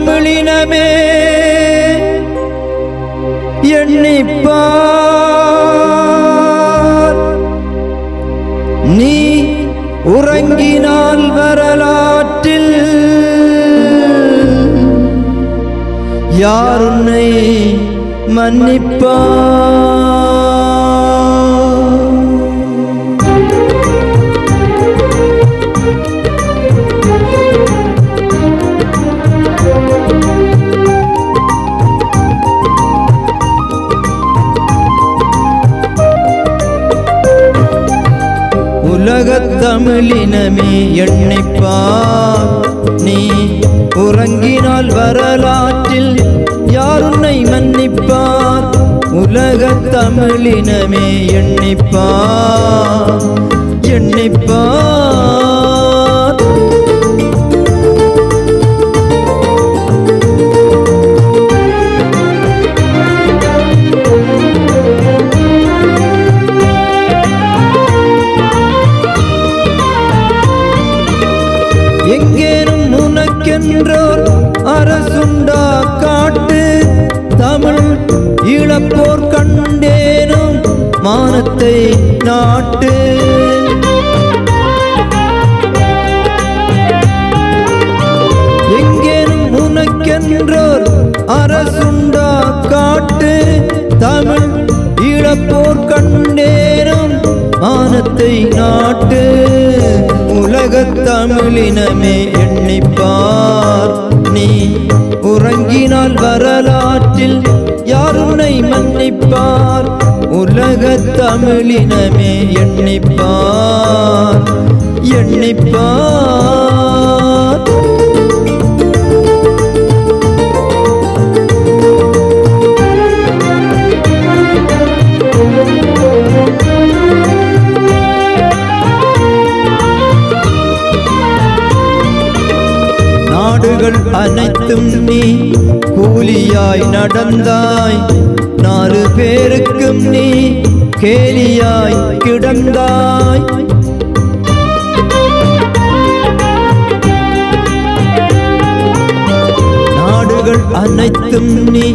தமிழினமே எண்ணிப்பார். நீ உறங்கினால் வரலாற்றில் யார் உன்னை மன்னிப்பார்? தமிழினமே எண்ணிப்பார். நீ உறங்கினால் வரலாற்றில் யார் உன்னை மன்னிப்பார்? உலக தமிழினமே எண்ணிப்பார். அரசுண்டா காட்டு தமிழ் இழப்போர் கண்டேனும் மானத்தை நாட்டு. எங்கேனும் உனக்கென்றோர் அரசுண்டா காட்டு தமிழ் இழப்போர் கண்டேனும் மானத்தை நாட்டு. உலகத் தமிழினமே எண்ணிப்பார். நீ உறங்கினால் வரலாற்றில் யார் உன்னை மன்னிப்பார்? உலக தமிழினமே எண்ணிப்பார். எண்ணிப்பார். நாடுகள் அனைத்தும் நீ கூலியாய் நடந்தாய். நாலு பேருக்கும் நீ கேலியாய் கிடந்தாய். நாடுகள் அனைத்தும் நீ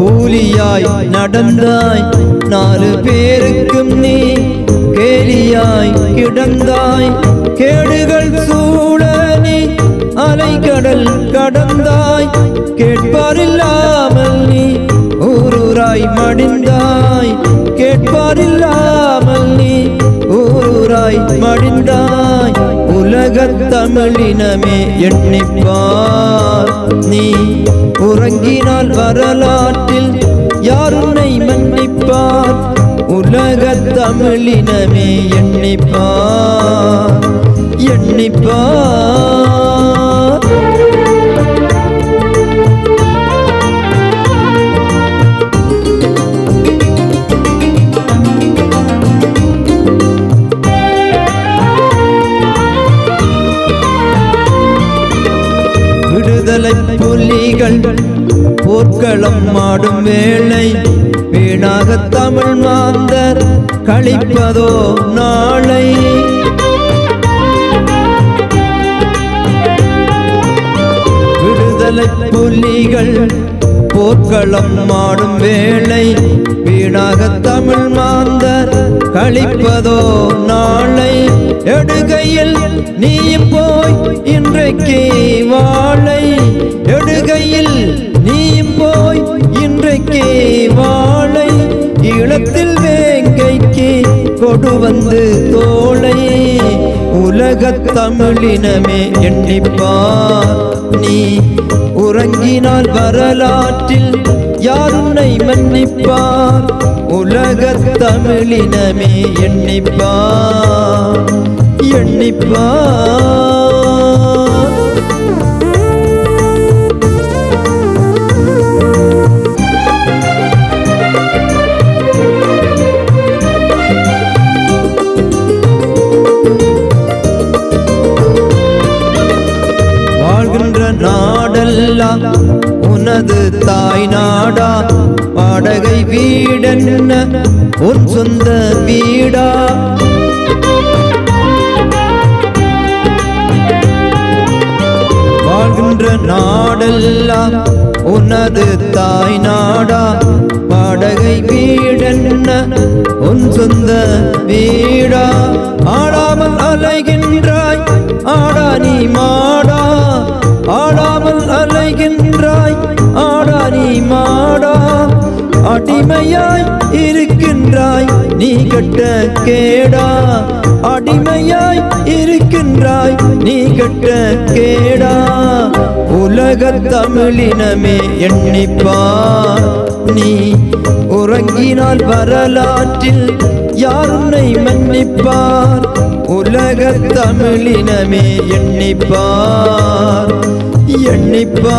கூலியாய் நடந்தாய். நாலு பேருக்கும் நீ கேலியாய் கிடந்தாய். கேடுகள் சூழ நீ அலைகடல் கேட்பாரில்லாமல் நீ ஊரூராய் மடிந்தாய். கேட்பாரில்லாமல் நீ ஊரூராய் மடிந்தாய். உலகத் தமிழினமே எண்ணிப்பார். நீ உறங்கினால் வரலாற்றில் யார் உன்னை மன்னிப்பார்? உலகத் தமிழினமே எண்ணிப்பார். எண்ணிப்பார். விடுதலை புலிகள் போர்க்களம் ஆடும் வேளை வீணாக தமிழ் மாந்தர் கழிப்பதோ நாளை. விடுதலை புலிகள் போர்க்களம் ஆடும் வேளை வீணாக தமிழ் மாந்தர் கழிப்பதோ நாளை. எடுகையில் நீ போய் இன்றைக்கு வா உலகத்தில் வேங்கைக்கு கொடு வந்து தோளை உலகத் தமிழினமே எண்ணிப்பார் நீ. உறங்கினால் வரலாற்றில் யார் உன்னை மன்னிப்பார்? உலகத் தமிழினமே எண்ணிப்பார். எண்ணிப்பார். நாடெல்லாம் உனது தாய் நாடா. வாடகை வீடென்ன? உன் சொந்த வீடா? வாழ்கின்ற நாடெல்லாம் உனது தாய் நாடா. வாடகை வீடென்ன? உன் சொந்த வீடா. ஆடாமல் அலைகின்ற அலைகின்றாய் ஆடா நீ மாடா. அடிமையாய் இருக்கின்றாய் நீ கட்ட கேடா. அடிமையாய் இருக்கின்றாய் நீ கட்ட கேடா. உலக தமிழினமே எண்ணிப்பார். நீ உறங்கினால் வரலாற்றில் யார் உன்னை மன்னிப்பார்? உலக தமிழினமே எண்ணிப்பார். எண்ணிப்பா